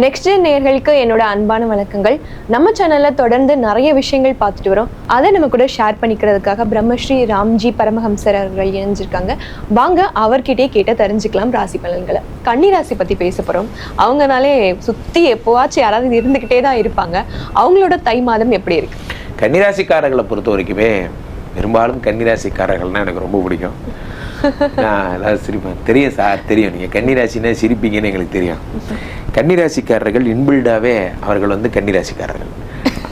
Next gen நேர்களுக்கு என்னோட அன்பான வணக்கங்கள். நம்ம சேனல்ல தொடர்ந்து நிறைய விஷயங்கள் பார்த்துட்டு வரோம். அதை நம்ம கூட ஷேர் பண்ணிக்கிறதுக்காக பிரம்மஸ்ரீ ராம்ஜி பரமஹம்சர் அவர்கள் இணைஞ்சிருக்காங்க. வாங்க அவர்கிட்டயே கேட்ட தெரிஞ்சுக்கலாம் ராசி பலன்களை. கன்னி ராசி பத்தி பேச போறோம். அவங்கனாலே சுத்தி எப்போவாச்சும் யாராவது இருந்துகிட்டே தான் இருப்பாங்க. அவங்களோட தை மாதம் எப்படி இருக்கு? கன்னிராசிக்காரர்களை பொறுத்த வரைக்குமே பெரும்பாலும் கன்னிராசிக்காரர்கள்னா எனக்கு ரொம்ப பிடிக்கும். நான் அதாவது சிரிப்பேன். தெரியும் சார் தெரியும். நீங்கள் கன்னிராசினா சிரிப்பீங்கன்னு எங்களுக்கு தெரியும். கன்னிராசிக்காரர்கள் இன்பில்டாவே அவர்கள் வந்து கன்னிராசிக்காரர்கள்.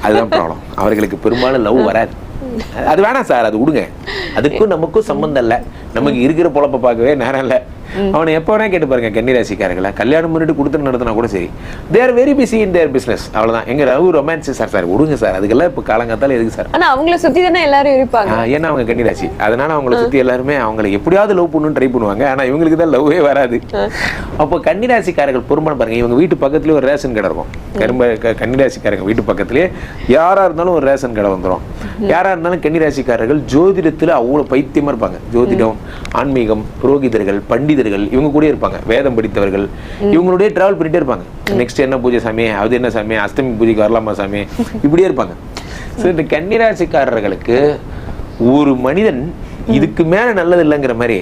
அதுதான் ப்ராப்ளம் அவர்களுக்கு பெரும்பாலும் லவ் வராது. அது வேணாம் சார் அது விடுங்க அதுக்கும் நமக்கும் சம்மந்தம் இல்லை. நமக்கு இருக்கிற பொழப்ப பார்க்கவே நேரம் இல்லை. அவனை எப்போ வேணா கேட்டு பாருங்க கன்னிராசிக்காரர்களை கல்யாணம் பண்ணிட்டு கொடுத்து நடத்தினா கூட சரி. They're very busy in their business அவ்வளோதான் எங்க லவ் ரொமான்ஸ் சார் சார் விடுங்க சார். அதுக்கெல்லாம் இப்போ காலங்காத்தால எதுக்கு சார்? ஆனா அவங்கள சுத்தி தானே எல்லாரும் இருப்பாங்க. ஏன்னா அவங்க கன்னிராசி அதனால அவங்கள சுத்தி எல்லாருமே அவங்களை எப்படியாவது லவ் பண்ணணும்னு ட்ரை பண்ணுவாங்க. ஆனா இவங்களுக்கு தான் லவ்வே வராது. அப்போ கன்னிராசிக்காரர்கள் பெரும்பாலும் பாருங்க இவங்க வீட்டு பக்கத்துலயே ஒரு ரேஷன் கடை இருக்கும். கரும்ப கன்னிராசிக்காரங்க வீட்டு பக்கத்துலயே யாரா இருந்தாலும் ஒரு ரேஷன் கடை வந்துடும் யாரா இருந்தாலும் கன்னிராசிக்காரர்கள் ஜோதிடத்துல அவ்வளவு பைத்தியமா இருப்பாங்க. ஜோதிடம் ஆன்மீகம் புரோகிதர்கள் பண்டிதர்கள் இவங்க கூட இருப்பாங்க. வேதம் படித்தவர்கள். இவங்களுடைய டிராவல் பண்ணிட்டே இருப்பாங்க. நெக்ஸ்ட் என்ன பூஜை சாமி? அது என்ன சாமி? அஷ்டமி பூஜைக்கு வரலாமா சாமி? இப்படியே இருப்பாங்க. ஸோ இந்த கன்னிராசிக்காரர்களுக்கு ஒரு மனிதன் இதுக்கு மேல நல்லது இல்லைங்கிற மாதிரி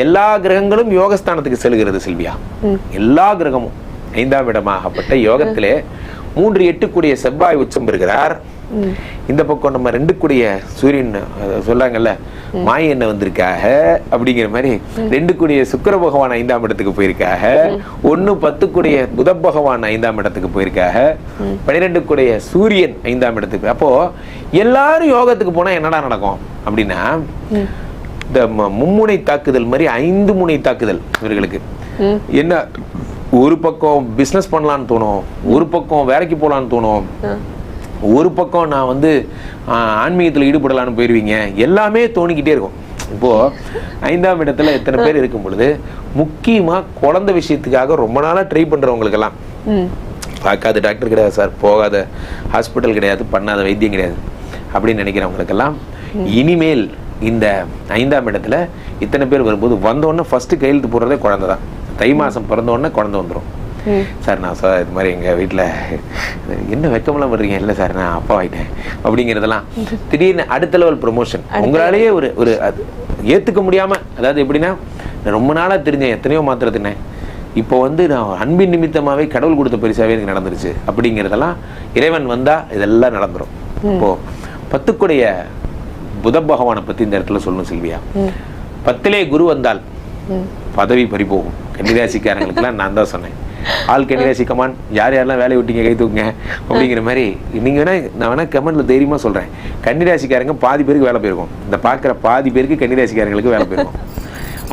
எல்லா கிரகங்களும் யோகஸ்தானத்துக்கு செல்கிறது செல்வியா. எல்லா கிரகமும் ஐந்தாம் இடமாகப்பட்ட யோகத்திலே மூன்று எட்டு கூடிய செவ்வாய் உச்சம் பெறுகிறார். இந்த பக்கம் நம்ம ரெண்டு கூடிய சூரியன் அஹ், சொல்லாங்கல்ல மாய என்ன வந்திருக்காக? அப்படிங்கிற மாதிரி ரெண்டு கூடிய சுக்கிர பகவான் ஐந்தாம் இடத்துக்கு போயிருக்காக. ஒண்ணு பத்து கூடிய புத பகவான் ஐந்தாம் இடத்துக்கு போயிருக்காக. பன்னிரெண்டு கூடிய சூரியன் ஐந்தாம் இடத்துக்கு. அப்போ எல்லாரும் யோகத்துக்கு போனா என்னடா நடக்கும்? அப்படின்னா இந்த மும்முனை தாக்குதல் மாதிரி ஐந்து முனை தாக்குதல் இவர்களுக்கு. என்ன ஒரு பக்கம் பிசினஸ் பண்ணலான்னு தோணும் ஒரு பக்கம் வேலைக்கு போகலான்னு தோணும். ஒரு பக்கம் நான் வந்து ஆன்மீகத்துல ஈடுபடலான்னு போயிருவீங்க. எல்லாமே தோணிக்கிட்டே இருக்கும். இப்போ ஐந்தாம் இடத்துல எத்தனை பேர் இருக்கும் பொழுது முக்கியமா குழந்தை விஷயத்துக்காக ரொம்ப நாளா ட்ரை பண்றவங்களுக்கெல்லாம். ம். பார்க்காத டாக்டர் கிடையாது சார் போகாத. ஹாஸ்பிட்டல் கிடையாது பண்ணாத வைத்தியம் கிடையாது. அப்படின்னு நினைக்கிறவங்களுக்கெல்லாம் இனிமேல் இந்த ஐந்தாம் இடத்துல இத்தனை பேர் வரும்போது வந்தோடனே ஃபர்ஸ்ட் கையெழுத்து போடுறதே குழந்தை தான் தை மாசம் பிறந்த உடனே குழந்தை வந்துடும் சார் நான் சார் இது மாதிரி எங்கள் வீட்டில் என்ன வெக்கமெல்லாம் பண்றீங்க? இல்லை சார் நான் அப்பா ஆயிட்டேன் அப்படிங்கிறதெல்லாம் திடீர்னு அடுத்த லெவல் ப்ரொமோஷன் உங்களாலேயே ஒரு ஒரு அது ஏற்றுக்க முடியாமல் அதாவது எப்படின்னா ரொம்ப நாளாக தெரிஞ்சேன் எத்தனையோ மாத்திரை தின்னேன். இப்போ வந்து நான் அன்பின் நிமித்தமாவே கடவுள் கொடுத்த பரிசாவே எனக்கு நடந்துருச்சு. அப்படிங்கிறதெல்லாம் இறைவன் வந்தா இதெல்லாம் நடந்துரும். இப்போ பத்துக்குடைய புத பகவானை பத்தி இந்த இடத்துல சொல்லணும் சில்வியா. பத்திலே குரு வந்தால் பதவி பறிபோகும். கன்னிராசிக்காரங்களுக்குலாம் நான் தான் சொன்னேன். ஆள் கன்னிராசி கமான் யார் யாரெல்லாம் வேலையை விட்டீங்க கை தூக்குங்க அப்படிங்கிற மாதிரி நீங்க வேணா நான் வேணா கமெண்ட்ல தைரியமா சொல்றேன். கன்னிராசிக்காரங்க பாதி பேருக்கு வேலை போயிருக்கும். இந்த பார்க்குற பாதி பேருக்கு கன்னிராசிக்காரங்களுக்கு வேலை போயிருக்கும்.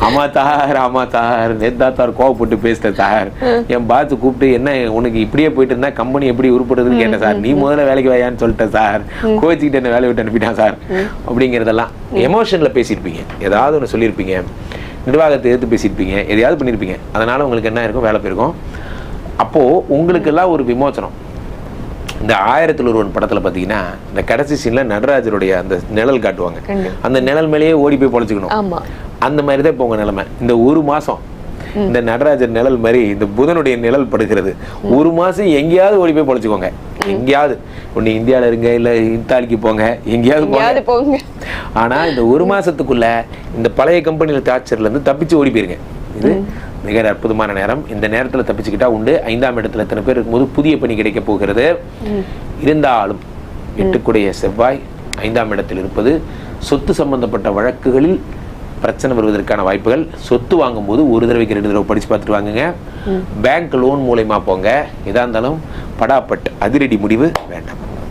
ஆமா தார் ஆமா தார். நேத்தா தார் கோவப்பட்டு பேசிட்ட தார். என் பாத்து கூப்பிட்டு என்ன உனக்கு இப்படியே போயிட்டு இருந்தா கம்பெனி எப்படி உருப்படுதுன்னு கேட்டேன் சார். நீ முதல்ல வேலைக்கு வாயான்னு சொல்லிட்டேன் சார். கோச்சிக்கிட்டு என்ன வேலை விட்டு அனுப்பிட்டான் சார். அப்படிங்கிறதெல்லாம் எமோஷன்ல பேசியிருப்பீங்க. ஏதாவது ஒன்று சொல்லியிருப்பீங்க. நிர்வாகத்தை எதிர்த்து பேசியிருப்பீங்க. எதையாவது பண்ணியிருப்பீங்க. அதனால உங்களுக்கு என்ன இருக்கும்? வேலை போயிருக்கும். அப்போ உங்களுக்கெல்லாம் ஒரு விமோச்சனம் இந்த ஆயிரத்தில் ஒருவன் படத்துல பாத்தீங்கன்னா இந்த கடைசி சீன்ல நடராஜருடைய அந்த நிழல் காட்டுவாங்க. அந்த நிழல் மேலேயே ஓடி போய் பொழைச்சிக்கணும். அந்த மாதிரி தான் இப்போ உங்க நிலைமை. இந்த ஒரு மாசம் இந்த நடராஜர் நிழல் மாதிரி இந்த புதனுடைய நிழல் படுகிறது. ஒரு மாசம் எங்கேயாவது ஓடி போய் பொழைச்சிக்கோங்க. எங்கேயாவது. ஒண்ணு இந்தியால இருங்க இல்ல இத்தாலிக்கு போங்க எங்கேயாவது போங்க. எங்கேயாவது போங்க. ஆனா இந்த ஒரு மாசத்துக்குள்ள இந்த பழைய கம்பெனியில் டார்ச்சர்ல இருந்து தப்பிச்சு ஓடி போயிருங்க. இது மிக அற்புதமான நேரம். இந்த நேரத்துல தப்பிச்சுக்கிட்டா உண்டு. ஐந்தாம் இடத்துல எத்தனை பேர் இருக்கும்போது புதிய பணி கிடைக்க போகிறது. இருந்தாலும் எட்டுக்குடைய செவ்வாய் ஐந்தாம் இடத்தில் இருப்பது சொத்து சம்பந்தப்பட்ட வழக்குகளில் பிரச்சனை வருவதற்கான வாய்ப்புகள். சொத்து வாங்கும்போது ஒரு தடவைக்கு ரெண்டு தடவை படிச்சு பார்த்துட்டு வாங்குங்க. பேங்க் லோன் மூலயமா போங்க. எதா இருந்தாலும் படாப்பட் அதிரடி முடிவு வேண்டாம்.